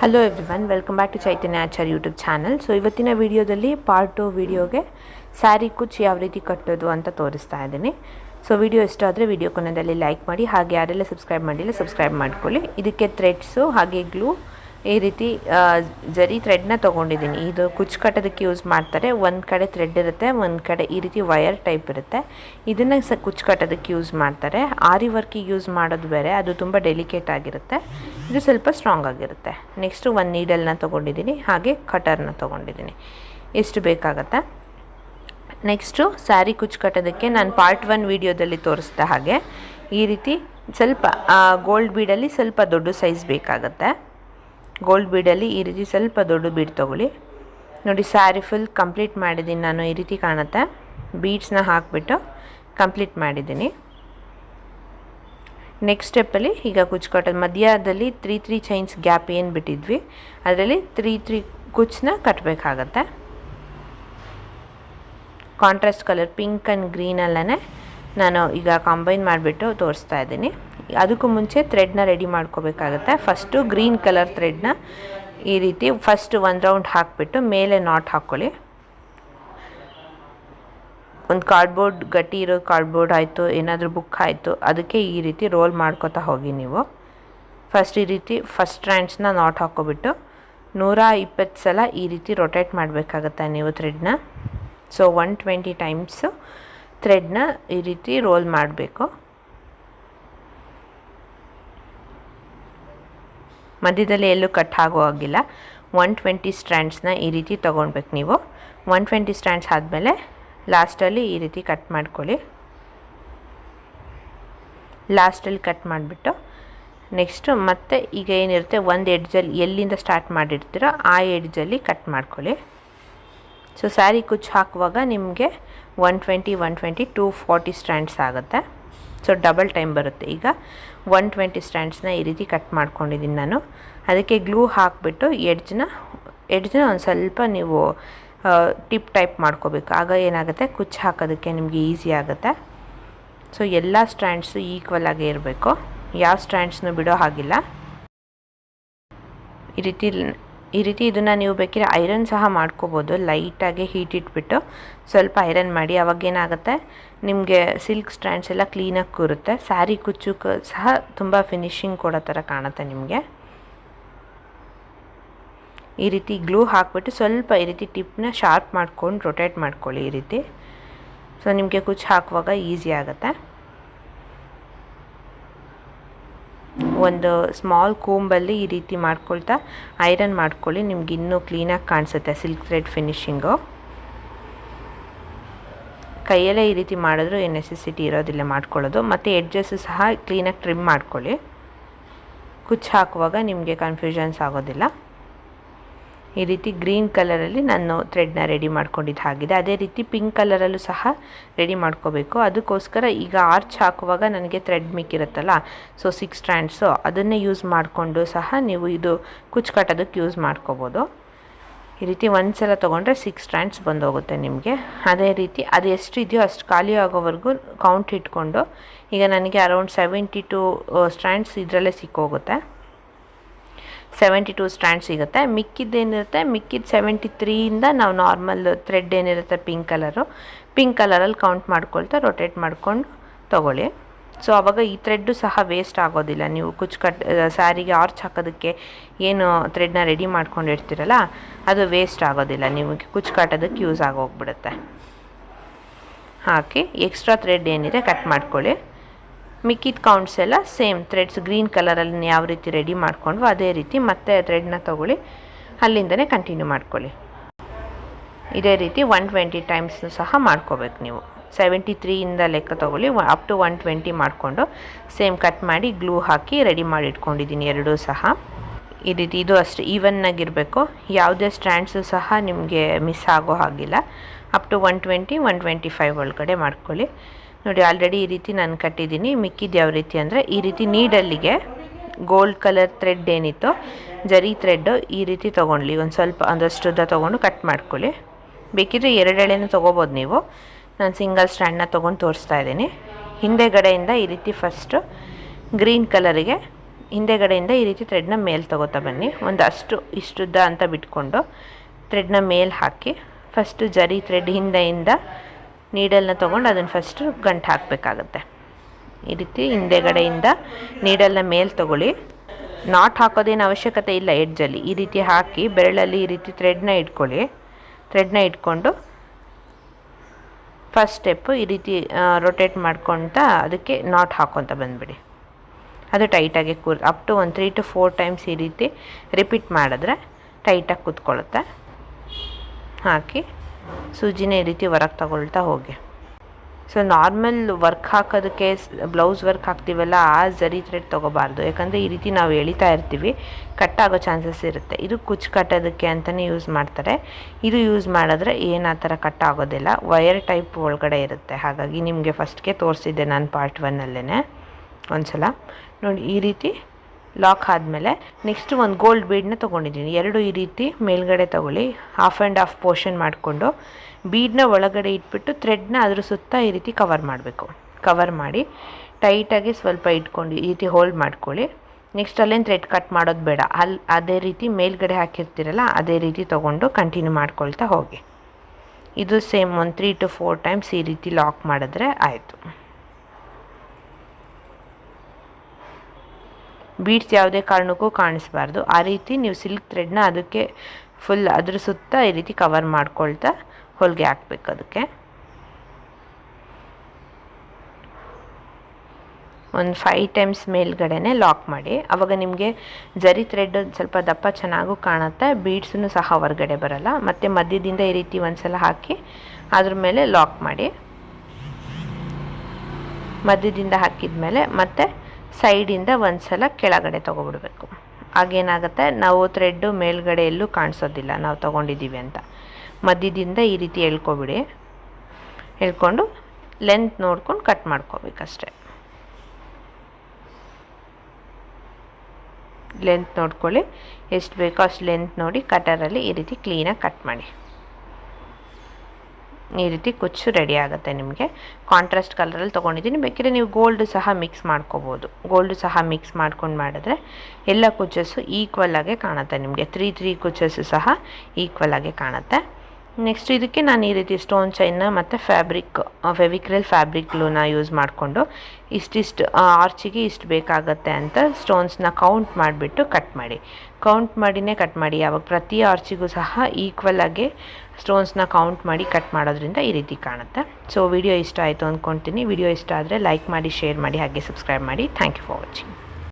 Hello everyone welcome back to Chaitanya Achar YouTube channel so ಇವತ್ತಿನ ವಿಡಿಯೋದಲ್ಲಿ part two ವಿಡಿಯೋಗೆ ಸ್ಯಾರಿ ಕುಚ್ಚು ಯಾವ ರೀತಿ ಕಟ್ಟೋದು ಅಂತ ತೋರಿಸ್ತಾ ಇದ್ದೀನಿ. ಸೊ ವಿಡಿಯೋ ಇಷ್ಟ ಆದರೆ ವಿಡಿಯೋ ಕೊನೆಯಲ್ಲಿ ಲೈಕ್ ಮಾಡಿ, ಹಾಗೆ ಯಾರೆಲ್ಲ ಸಬ್ಸ್ಕ್ರೈಬ್ ಮಾಡಿಲ್ಲ ಸಬ್ಸ್ಕ್ರೈಬ್ ಮಾಡ್ಕೊಳ್ಳಿ. ಇದಕ್ಕೆ ಥ್ರೆಡ್ಸು ಹಾಗೆ ಗ್ಲೂ ಈ ರೀತಿ ಜರಿ ಥ್ರೆಡ್ನ ತೊಗೊಂಡಿದ್ದೀನಿ. ಇದು ಕುಚ್ಚು ಕಟ್ಟೋದಕ್ಕೆ ಯೂಸ್ ಮಾಡ್ತಾರೆ. ಒಂದು ಕಡೆ ಥ್ರೆಡ್ ಇರುತ್ತೆ, ಒಂದು ಕಡೆ ಈ ರೀತಿ ವಯರ್ ಟೈಪ್ ಇರುತ್ತೆ. ಇದನ್ನು ಸ ಕುಚ್ಚು ಕಟ್ಟೋದಕ್ಕೆ ಯೂಸ್ ಮಾಡ್ತಾರೆ. ಆರಿ ವರ್ಕಿಗೆ ಯೂಸ್ ಮಾಡೋದು ಬೇರೆ. ಅದು ತುಂಬ ಡೆಲಿಕೇಟ್ ಆಗಿರುತ್ತೆ. ಇದು ಸ್ವಲ್ಪ ಸ್ಟ್ರಾಂಗ್ ಆಗಿರುತ್ತೆ. ನೆಕ್ಸ್ಟು ಒಂದು ನೀಡಲ್ನ ತೊಗೊಂಡಿದ್ದೀನಿ. ಹಾಗೆ ಕಟರ್ನ ತೊಗೊಂಡಿದ್ದೀನಿ. ಎಷ್ಟು ಬೇಕಾಗತ್ತೆ? ನೆಕ್ಸ್ಟು ಸ್ಯಾರಿ ಕುಚ್ಚು ಕಟ್ಟೋದಕ್ಕೆ ನಾನು ಪಾರ್ಟ್ ಒನ್ ವೀಡಿಯೋದಲ್ಲಿ ತೋರಿಸಿದ ಹಾಗೆ, ಈ ರೀತಿ ಸ್ವಲ್ಪ ಗೋಲ್ಡ್ ಬೀಡಲ್ಲಿ ಸ್ವಲ್ಪ ದೊಡ್ಡ ಸೈಜ್ ಬೇಕಾಗತ್ತೆ. ಗೋಲ್ಡ್ ಬೀಡಲ್ಲಿ ಈ ರೀತಿ ಸ್ವಲ್ಪ ದೊಡ್ಡ ಬೀಡ್ ತೊಗೊಳ್ಳಿ. ನೋಡಿ ಸ್ಯಾರಿ ಫುಲ್ ಕಂಪ್ಲೀಟ್ ಮಾಡಿದ್ದೀನಿ ನಾನು, ಈ ರೀತಿ ಕಾಣುತ್ತೆ. ಬೀಡ್ಸ್ನ ಹಾಕಿಬಿಟ್ಟು ಕಂಪ್ಲೀಟ್ ಮಾಡಿದ್ದೀನಿ. ನೆಕ್ಸ್ಟ್ ಸ್ಟೆಪ್ಪಲ್ಲಿ ಈಗ ಕುಚ್ಚು ಕಟ್ಟೋದು ಮಧ್ಯದಲ್ಲಿ ತ್ರೀ ತ್ರೀ ಚೈನ್ಸ್ ಗ್ಯಾಪ್ ಏನು ಬಿಟ್ಟಿದ್ವಿ, ಅದರಲ್ಲಿ ತ್ರೀ ತ್ರೀ ಕುಚ್ಚನ್ನ ಕಟ್ಟಬೇಕಾಗತ್ತೆ ಕಾಂಟ್ರಾಸ್ಟ್ ಕಲರ್ ಪಿಂಕ್ ಆ್ಯಂಡ್ ಗ್ರೀನಲ್ಲೇ ನಾನು ಈಗ ಕಾಂಬೈನ್ ಮಾಡಿಬಿಟ್ಟು ತೋರಿಸ್ತಾ ಇದ್ದೀನಿ. ಅದಕ್ಕೂ ಮುಂಚೆ ಥ್ರೆಡ್ನ ರೆಡಿ ಮಾಡ್ಕೋಬೇಕಾಗತ್ತೆ. ಫಸ್ಟು ಗ್ರೀನ್ ಕಲರ್ ಥ್ರೆಡ್ನ ಈ ರೀತಿ ಫಸ್ಟ್ ಒಂದು ರೌಂಡ್ ಹಾಕಿಬಿಟ್ಟು ಮೇಲೆ ನಾಟ್ ಹಾಕ್ಕೊಳ್ಳಿ ಒಂದು ಕಾರ್ಡ್ಬೋರ್ಡ್ ಗಟ್ಟಿ ಇರೋ ಕಾರ್ಡ್ಬೋರ್ಡ್ ಆಯಿತು, ಏನಾದರೂ ಬುಕ್ ಆಯಿತು, ಅದಕ್ಕೆ ಈ ರೀತಿ ರೋಲ್ ಮಾಡ್ಕೋತಾ ಹೋಗಿ ನೀವು. ಫಸ್ಟ್ ಈ ರೀತಿ ಫಸ್ಟ್ ಸ್ಟ್ರ್ಯಾಂಡ್ಸ್ನ ನಾಟ್ ಹಾಕ್ಕೊಬಿಟ್ಟು ನೂರ ಇಪ್ಪತ್ತು ಸಲ ಈ ರೀತಿ ರೊಟೇಟ್ ಮಾಡಬೇಕಾಗತ್ತೆ ನೀವು ಥ್ರೆಡ್ನ ಸೊ ಒನ್ ಟ್ವೆಂಟಿ ಟೈಮ್ಸು ಥ್ರೆಡ್ನ ಈ ರೀತಿ ರೋಲ್ ಮಾಡಬೇಕು. ಮಧ್ಯದಲ್ಲಿ ಎಲ್ಲೂ ಕಟ್ ಆಗೋ ಹಾಗಿಲ್ಲ. ಒನ್ ಟ್ವೆಂಟಿ ಸ್ಟ್ಯಾಂಡ್ಸ್ನ ಈ ರೀತಿ ತೊಗೊಳ್ಬೇಕು ನೀವು. ಒನ್ ಟ್ವೆಂಟಿ ಸ್ಟ್ಯಾಂಡ್ಸ್ ಆದಮೇಲೆ ಲಾಸ್ಟಲ್ಲಿ ಈ ರೀತಿ ಕಟ್ ಮಾಡ್ಕೊಳ್ಳಿ. ಲಾಸ್ಟಲ್ಲಿ ಕಟ್ ಮಾಡಿಬಿಟ್ಟು ನೆಕ್ಸ್ಟು ಮತ್ತೆ ಈಗ ಏನಿರುತ್ತೆ ಒಂದು ಎಡ್ಜಲ್ಲಿ ಎಲ್ಲಿಂದ ಸ್ಟಾರ್ಟ್ ಮಾಡಿರ್ತೀರೋ ಆ ಎಡ್ಜಲ್ಲಿ ಕಟ್ ಮಾಡ್ಕೊಳ್ಳಿ. ಸೊ ಸ್ಯಾರಿ ಕುಚ್ಚು ಹಾಕುವಾಗ ನಿಮಗೆ one twenty one twenty two forty stands ಆಗುತ್ತೆ. ಸೊ ಡಬಲ್ ಟೈಮ್ ಬರುತ್ತೆ ಈಗ. ಒನ್ ಟ್ವೆಂಟಿ ಸ್ಟ್ಯಾಂಡ್ಸ್ನ ಈ ರೀತಿ ಕಟ್ ಮಾಡ್ಕೊಂಡಿದ್ದೀನಿ ನಾನು. ಅದಕ್ಕೆ ಗ್ಲೂ ಹಾಕಿಬಿಟ್ಟು ಎಡ್ಜ್ನ ಎಡ್ಜ್ನ ಒಂದು ಸ್ವಲ್ಪ ನೀವು ಟಿಪ್ ಟೈಪ್ ಮಾಡ್ಕೋಬೇಕು. ಆಗ ಏನಾಗುತ್ತೆ? ಕುಚ್ಚು ಹಾಕೋದಕ್ಕೆ ನಿಮಗೆ ಈಸಿ ಆಗುತ್ತೆ. ಸೊ ಎಲ್ಲ ಸ್ಟ್ಯಾಂಡ್ಸು ಈಕ್ವಲ್ ಆಗೇ ಇರಬೇಕು. ಯಾವ ಸ್ಟ್ಯಾಂಡ್ಸ್ನೂ ಬಿಡೋ ಹಾಗಿಲ್ಲ. ಈ ರೀತಿ ಈ ರೀತಿ ಇದನ್ನು ನೀವು ಬೇಕಿದ್ರೆ ಐರನ್ ಸಹ ಮಾಡ್ಕೋಬೋದು. ಲೈಟಾಗಿ ಹೀಟ್ ಇಟ್ಬಿಟ್ಟು ಸ್ವಲ್ಪ ಐರನ್ ಮಾಡಿ. ಅವಾಗೇನಾಗುತ್ತೆ ನಿಮಗೆ ಸಿಲ್ಕ್ ಸ್ಟ್ಯಾಂಡ್ಸ್ ಎಲ್ಲ ಕ್ಲೀನಾಗಿ ಕೂರುತ್ತೆ. ಸ್ಯಾರಿ ಕುಚ್ಚು ಸಹ ತುಂಬ ಫಿನಿಶಿಂಗ್ ಕೊಡೋ ಥರ ಕಾಣುತ್ತೆ ನಿಮಗೆ. ಈ ರೀತಿ ಗ್ಲೂ ಹಾಕ್ಬಿಟ್ಟು ಸ್ವಲ್ಪ ಈ ರೀತಿ ಟಿಪ್ನ ಶಾರ್ಪ್ ಮಾಡ್ಕೊಂಡು ರೊಟೇಟ್ ಮಾಡ್ಕೊಳ್ಳಿ ಈ ರೀತಿ. ಸೊ ನಿಮಗೆ ಕುಚ್ಚು ಹಾಕುವಾಗ ಈಸಿ ಆಗುತ್ತೆ. ಒಂದು ಸ್ಮಾಲ್ ಕೂಂಬಲ್ಲಿ ಈ ರೀತಿ ಮಾಡ್ಕೊಳ್ತಾ ಐರನ್ ಮಾಡ್ಕೊಳ್ಳಿ. ನಿಮ್ಗೆ ಇನ್ನೂ ಕ್ಲೀನಾಗಿ ಕಾಣಿಸುತ್ತೆ ಸಿಲ್ಕ್ ಥ್ರೆಡ್ ಫಿನಿಶಿಂಗು ಕೈಯಲ್ಲೇ ಈ ರೀತಿ ಮಾಡಿದ್ರೂ ಏನು ನೆಸೆಸಿಟಿ ಇರೋದಿಲ್ಲ ಮಾಡ್ಕೊಳ್ಳೋದು. ಮತ್ತು ಎಡ್ಜಸ್ಸು ಸಹ ಕ್ಲೀನಾಗಿ ಟ್ರಿಮ್ ಮಾಡ್ಕೊಳ್ಳಿ. ಕುಚ್ಚು ಹಾಕುವಾಗ ನಿಮಗೆ ಕನ್ಫ್ಯೂಷನ್ಸ್ ಆಗೋದಿಲ್ಲ. ಈ ರೀತಿ ಗ್ರೀನ್ ಕಲರಲ್ಲಿ ನಾನು ಥ್ರೆಡ್ನ ರೆಡಿ ಮಾಡ್ಕೊಂಡಿದ್ದು ಹಾಗಿದೆ. ಅದೇ ರೀತಿ ಪಿಂಕ್ ಕಲರಲ್ಲೂ ಸಹ ರೆಡಿ ಮಾಡ್ಕೋಬೇಕು. ಅದಕ್ಕೋಸ್ಕರ ಈಗ ಆರ್ಚ್ ಹಾಕುವಾಗ ನನಗೆ ಥ್ರೆಡ್ ಮಿಕ್ಕಿರುತ್ತಲ್ಲ ಸೊ ಸಿಕ್ಸ್ ಸ್ಟ್ಯಾಂಡ್ಸು ಅದನ್ನೇ ಯೂಸ್ ಮಾಡಿಕೊಂಡು ಸಹ ನೀವು ಇದು ಕುಚ್ಚು ಕಟ್ಟೋದಕ್ಕೆ ಯೂಸ್ ಮಾಡ್ಕೋಬೋದು. ಈ ರೀತಿ ಒಂದು ಸಲ ತೊಗೊಂಡ್ರೆ ಸಿಕ್ಸ್ ಸ್ಟ್ಯಾಂಡ್ಸ್ ಬಂದೋಗುತ್ತೆ ನಿಮಗೆ. ಅದೇ ರೀತಿ ಅದು ಎಷ್ಟು ಇದೆಯೋ ಅಷ್ಟು ಖಾಲಿ ಆಗೋವರೆಗೂ ಕೌಂಟ್ ಇಟ್ಕೊಂಡು ಈಗ ನನಗೆ ಅರೌಂಡ್ ಸೆವೆಂಟಿ ಟು ಸ್ಟ್ರ್ಯಾಂಡ್ಸ್ ಇದರಲ್ಲೇ ಸಿಕ್ಕೋಗುತ್ತೆ. ಸೆವೆಂಟಿ ಟೂ ಸ್ಟ್ಯಾಂಡ್ ಸಿಗುತ್ತೆ ಮಿಕ್ಕಿದ್ದೇನಿರುತ್ತೆ ಮಿಕ್ಕಿದ ಸೆವೆಂಟಿ ತ್ರೀಯಿಂದ ನಾವು ನಾರ್ಮಲ್ ಥ್ರೆಡ್ ಏನಿರುತ್ತೆ ಪಿಂಕ್ ಕಲರು ಪಿಂಕ್ ಕಲರಲ್ಲಿ ಕೌಂಟ್ ಮಾಡ್ಕೊಳ್ತಾ ರೊಟೇಟ್ ಮಾಡಿಕೊಂಡು ತೊಗೊಳ್ಳಿ. ಸೊ ಆವಾಗ ಈ ಥ್ರೆಡ್ಡು ಸಹ ವೇಸ್ಟ್ ಆಗೋದಿಲ್ಲ. ನೀವು ಕುಚ್ಚು ಕಟ್ ಸ್ಯಾರಿಗೆ ಆರ್ಚ್ ಹಾಕೋದಕ್ಕೆ ಏನು ಥ್ರೆಡ್ನ ರೆಡಿ ಮಾಡ್ಕೊಂಡಿರ್ತೀರಲ್ಲ ಅದು ವೇಸ್ಟ್ ಆಗೋದಿಲ್ಲ. ನಿಮಗೆ ಕುಚ್ಚು ಕಟ್ಟೋದಕ್ಕೆ ಯೂಸ್ ಆಗೋಗ್ಬಿಡುತ್ತೆ. ಹಾಕಿ ಎಕ್ಸ್ಟ್ರಾ ಥ್ರೆಡ್ ಏನಿದೆ ಕಟ್ ಮಾಡ್ಕೊಳ್ಳಿ. ಮಿಕ್ಕಿದ ಕೌಂಟ್ಸ್ ಎಲ್ಲ ಸೇಮ್ ಥ್ರೆಡ್ಸ್ ಗ್ರೀನ್ ಕಲರಲ್ಲಿ ಯಾವ ರೀತಿ ರೆಡಿ ಮಾಡ್ಕೊಂಡ್ವೋ ಅದೇ ರೀತಿ ಮತ್ತೆ ಥ್ರೆಡ್ನ ತೊಗೊಳ್ಳಿ. ಅಲ್ಲಿಂದನೇ ಕಂಟಿನ್ಯೂ ಮಾಡ್ಕೊಳ್ಳಿ. ಇದೇ ರೀತಿ ಒನ್ ಟ್ವೆಂಟಿ ಟೈಮ್ಸ್ನು ಸಹ ಮಾಡ್ಕೋಬೇಕು ನೀವು. ಸೆವೆಂಟಿ ತ್ರೀಯಿಂದ ಲೆಕ್ಕ ತೊಗೊಳ್ಳಿ ಅಪ್ ಟು ಒನ್ ಟ್ವೆಂಟಿ ಮಾಡಿಕೊಂಡು ಸೇಮ್ ಕಟ್ ಮಾಡಿ ಗ್ಲೂ ಹಾಕಿ ರೆಡಿ ಮಾಡಿ ಇಟ್ಕೊಂಡಿದ್ದೀನಿ ಎರಡೂ ಸಹ. ಈ ರೀತಿ ಇದು ಅಷ್ಟು ಈವನ್ನಾಗಿರಬೇಕು ಯಾವುದೇ ಸ್ಟ್ಯಾಂಡ್ಸು ಸಹ ನಿಮಗೆ ಮಿಸ್ ಆಗೋ ಹಾಗಿಲ್ಲ. Up to one twenty one twenty five ಒಳಗಡೆ ಮಾಡ್ಕೊಳ್ಳಿ. ನೋಡಿ ಆಲ್ರೆಡಿ ಈ ರೀತಿ ನಾನು ಕಟ್ಟಿದ್ದೀನಿ. ಮಿಕ್ಕಿದ್ದು ಯಾವ ರೀತಿ ಅಂದರೆ, ಈ ರೀತಿ ನೀಡಲ್ಲಿಗೆ ಗೋಲ್ಡ್ ಕಲರ್ ಥ್ರೆಡ್ ಏನಿತ್ತು, ಜರಿ ಥ್ರೆಡ್ಡು ಈ ರೀತಿ ತೊಗೊಂಡ್ಲಿ. ಒಂದು ಸ್ವಲ್ಪ ಒಂದಷ್ಟು ಉದ್ದ ತೊಗೊಂಡು ಕಟ್ ಮಾಡ್ಕೊಳ್ಳಿ. ಬೇಕಿದ್ರೆ ಎರಡೆಳೆನೂ ತೊಗೋಬೋದು ನೀವು. ನಾನು ಸಿಂಗಲ್ ಸ್ಟ್ಯಾಂಡ್ನ ತೊಗೊಂಡು ತೋರಿಸ್ತಾ ಇದ್ದೀನಿ. ಹಿಂದೆಗಡೆಯಿಂದ ಈ ರೀತಿ ಫಸ್ಟು ಗ್ರೀನ್ ಕಲರಿಗೆ ಹಿಂದೆಗಡೆಯಿಂದ ಈ ರೀತಿ ಥ್ರೆಡ್ನ ಮೇಲೆ ತೊಗೋತಾ ಬನ್ನಿ. ಒಂದು ಅಷ್ಟು ಇಷ್ಟುದ್ದ ಅಂತ ಬಿಟ್ಕೊಂಡು ಥ್ರೆಡ್ನ ಮೇಲೆ ಹಾಕಿ. ಫಸ್ಟು ಜರಿ ಥ್ರೆಡ್ ಹಿಂದೆಯಿಂದ ನೀಡಲ್ನ ತೊಗೊಂಡು ಅದನ್ನು ಫಸ್ಟು ಗಂಟು ಹಾಕಬೇಕಾಗತ್ತೆ. ಈ ರೀತಿ ಹಿಂದೆಗಡೆಯಿಂದ ನೀಡಲ್ನ ಮೇಲೆ ತೊಗೊಳ್ಳಿ. ನಾಟ್ ಹಾಕೋದೇನು ಅವಶ್ಯಕತೆ ಇಲ್ಲ ಎಡ್ಜಲ್ಲಿ ಈ ರೀತಿ ಹಾಕಿ ಬೆರಳಲ್ಲಿ ಈ ರೀತಿ ಥ್ರೆಡ್ನ ಇಟ್ಕೊಳ್ಳಿ. ಥ್ರೆಡ್ನ ಇಟ್ಕೊಂಡು ಫಸ್ಟ್ ಸ್ಟೆಪ್ಪು ಈ ರೀತಿ ರೊಟೇಟ್ ಮಾಡ್ಕೊತ ಅದಕ್ಕೆ ನಾಟ್ ಹಾಕ್ಕೊತ ಬಂದುಬಿಡಿ. ಅದು ಟೈಟಾಗಿ ಕೂರ್ ಅಪ್ ಟು ಒಂದು ತ್ರೀ ಟು ಫೋರ್ ಟೈಮ್ಸ್ ಈ ರೀತಿ ರಿಪೀಟ್ ಮಾಡಿದ್ರೆ ಟೈಟಾಗಿ ಕೂತ್ಕೊಳ್ಳುತ್ತೆ ಹಾಕಿ ಸೂಜಿನ ಈ ರೀತಿ ವರ್ಕ್ ತಗೊಳ್ತಾ ಹೋಗಿ. ಸೊ ನಾರ್ಮಲ್ ವರ್ಕ್ ಹಾಕೋದಕ್ಕೆ ಬ್ಲೌಸ್ ವರ್ಕ್ ಹಾಕ್ತೀವಲ್ಲ, ಆ ಜರಿ ಥ್ರೆಡ್ ತೊಗೋಬಾರ್ದು. ಯಾಕಂದರೆ ಈ ರೀತಿ ನಾವು ಎಳಿತಾ ಇರ್ತೀವಿ ಕಟ್ ಆಗೋ ಚಾನ್ಸಸ್ ಇರುತ್ತೆ. ಇದು ಕುಚ್ಚು ಕಟ್ಟೋದಕ್ಕೆ ಅಂತಲೇ ಯೂಸ್ ಮಾಡ್ತಾರೆ. ಇದು ಯೂಸ್ ಮಾಡಿದ್ರೆ ಏನು ಆ ಥರ ಕಟ್ ಆಗೋದಿಲ್ಲ. ವಯರ್ ಟೈಪ್ ಒಳಗಡೆ ಇರುತ್ತೆ. ಹಾಗಾಗಿ ನಿಮಗೆ ಫಸ್ಟ್ಗೆ ತೋರಿಸಿದ್ದೆ ನಾನು ಪಾರ್ಟ್ ಒನ್ನಲ್ಲೇ ಒಂದು ಸಲ ನೋಡಿ ಈ ರೀತಿ ಲಾಕ್ ಆದಮೇಲೆ ನೆಕ್ಸ್ಟ್ ಒಂದು ಗೋಲ್ಡ್ ಬೀಡನ್ನ ತೊಗೊಂಡಿದ್ದೀನಿ. ಎರಡು ಈ ರೀತಿ ಮೇಲ್ಗಡೆ ತೊಗೊಳ್ಳಿ. ಹಾಫ್ ಆ್ಯಂಡ್ ಹಾಫ್ ಪೋರ್ಷನ್ ಮಾಡಿಕೊಂಡು ಬೀಡನ್ನ ಒಳಗಡೆ ಇಟ್ಬಿಟ್ಟು ಥ್ರೆಡ್ನ ಅದ್ರ ಸುತ್ತ ಈ ರೀತಿ ಕವರ್ ಮಾಡಬೇಕು. ಕವರ್ ಮಾಡಿ ಟೈಟಾಗಿ ಸ್ವಲ್ಪ ಇಟ್ಕೊಂಡು ಈ ರೀತಿ ಹೋಲ್ಡ್ ಮಾಡ್ಕೊಳ್ಳಿ. ನೆಕ್ಸ್ಟ್ ಅಲ್ಲೇನು ಥ್ರೆಡ್ ಕಟ್ ಮಾಡೋದು ಬೇಡ. ಅಲ್ಲಿ ಅದೇ ರೀತಿ ಮೇಲ್ಗಡೆ ಹಾಕಿರ್ತೀರಲ್ಲ, ಅದೇ ರೀತಿ ತೊಗೊಂಡು ಕಂಟಿನ್ಯೂ ಮಾಡ್ಕೊಳ್ತಾ ಹೋಗಿ. ಇದು ಸೇಮ್ ಒಂದು ತ್ರೀ ಟು ಫೋರ್ ಟೈಮ್ಸ್ ಈ ರೀತಿ ಲಾಕ್ ಮಾಡಿದ್ರೆ ಆಯಿತು. ಬೀಡ್ಸ್ ಯಾವುದೇ ಕಾರಣಕ್ಕೂ ಕಾಣಿಸ್ಬಾರ್ದು. ಆ ರೀತಿ ನೀವು ಸಿಲ್ಕ್ ಥ್ರೆಡ್ನ ಅದಕ್ಕೆ ಫುಲ್ ಅದ್ರ ಸುತ್ತ ಈ ರೀತಿ ಕವರ್ ಮಾಡ್ಕೊಳ್ತಾ ಹೊಲಿಗೆ ಹಾಕ್ಬೇಕು ಅದಕ್ಕೆ. ಒಂದು ಫೈವ್ ಟೈಮ್ಸ್ ಮೇಲ್ಗಡೆನೆ ಲಾಕ್ ಮಾಡಿ. ಆವಾಗ ನಿಮಗೆ ಜರಿ ಥ್ರೆಡ್ ಸ್ವಲ್ಪ ದಪ್ಪ ಚೆನ್ನಾಗೂ ಕಾಣುತ್ತೆ. ಬೀಡ್ಸೂ ಸಹ ಹೊರಗಡೆ ಬರಲ್ಲ. ಮತ್ತು ಮಧ್ಯದಿಂದ ಈ ರೀತಿ ಒಂದು ಸಲ ಹಾಕಿ ಅದ್ರ ಮೇಲೆ ಲಾಕ್ ಮಾಡಿ. ಮಧ್ಯದಿಂದ ಹಾಕಿದ ಮೇಲೆ ಮತ್ತೆ ಸೈಡಿಂದ ಒಂದು ಸಲ ಕೆಳಗಡೆ ತೊಗೊಬಿಡ್ಬೇಕು. ಆಗೇನಾಗುತ್ತೆ ನಾವು ಥ್ರೆಡ್ಡು ಮೇಲ್ಗಡೆ ಎಲ್ಲೂ ಕಾಣಿಸೋದಿಲ್ಲ. ನಾವು ತೊಗೊಂಡಿದ್ದೀವಿ ಅಂತ. ಮಧ್ಯದಿಂದ ಈ ರೀತಿ ಎಳ್ಕೊಬಿಡಿ. ಎಳ್ಕೊಂಡು ಲೆಂತ್ ನೋಡ್ಕೊಂಡು ಕಟ್ ಮಾಡ್ಕೋಬೇಕಷ್ಟೆ. ಲೆಂತ್ ನೋಡ್ಕೊಳ್ಳಿ. ಎಷ್ಟು ಬೇಕೋ ಅಷ್ಟು ಲೆಂತ್ ನೋಡಿ ಕಟರಲ್ಲಿ ಈ ರೀತಿ ಕ್ಲೀನಾಗಿ ಕಟ್ ಮಾಡಿ. ಈ ರೀತಿ ಕುಚ್ಚು ರೆಡಿ ಆಗುತ್ತೆ ನಿಮಗೆ. ಕಾಂಟ್ರಾಸ್ಟ್ ಕಲರಲ್ಲಿ ತೊಗೊಂಡಿದ್ದೀನಿ. ಬೇಕಿದ್ರೆ ನೀವು ಗೋಲ್ಡ್ ಸಹ ಮಿಕ್ಸ್ ಮಾಡ್ಕೋಬೋದು. ಗೋಲ್ಡ್ ಸಹ ಮಿಕ್ಸ್ ಮಾಡ್ಕೊಂಡು ಮಾಡಿದ್ರೆ ಎಲ್ಲ ಕುಚ್ಚಸ್ಸು ಈಕ್ವಲ್ ಆಗಿ ಕಾಣುತ್ತೆ ನಿಮಗೆ. ತ್ರೀ ತ್ರೀ ಕುಚ್ಚಸ್ಸು ಸಹ ಈಕ್ವಲ್ ಆಗಿ ಕಾಣುತ್ತೆ. ನೆಕ್ಸ್ಟ್ ಇದಕ್ಕೆ ನಾನು ಈ ರೀತಿ ಸ್ಟೋನ್ ಚೈನ್ನ ಮತ್ತು ಫ್ಯಾಬ್ರಿಕ್ ಫೆವಿಕ್ರಿಲ್ ಫ್ಯಾಬ್ರಿಕ್ ಗ್ಲೂನ ಯೂಸ್ ಮಾಡಿಕೊಂಡು ಇಷ್ಟಿಷ್ಟು ಆರ್ಚಿಗೆ ಇಷ್ಟು ಬೇಕಾಗತ್ತೆ ಅಂತ ಸ್ಟೋನ್ಸ್ನ ಕೌಂಟ್ ಮಾಡಿಬಿಟ್ಟು ಕಟ್ ಮಾಡಿ. ಕೌಂಟ್ ಮಾಡಿನೇ ಕಟ್ ಮಾಡಿ. ಯಾವಾಗ ಪ್ರತಿ ಆರ್ಚಿಗೂ ಸಹ ಈಕ್ವಲ್ ಆಗಿ ಸ್ಟೋನ್ಸ್ನ ಕೌಂಟ್ ಮಾಡಿ ಕಟ್ ಮಾಡೋದ್ರಿಂದ ಈ ರೀತಿ ಕಾಣುತ್ತೆ. ಸೊ ವಿಡಿಯೋ ಇಷ್ಟ ಆಯಿತು ಅಂದ್ಕೊಳ್ತೀನಿ ವಿಡಿಯೋ ಇಷ್ಟ ಆದರೆ ಲೈಕ್ ಮಾಡಿ ಶೇರ್ ಮಾಡಿ, ಹಾಗೆ ಸಬ್ಸ್ಕ್ರೈಬ್ ಮಾಡಿ. Thank you for watching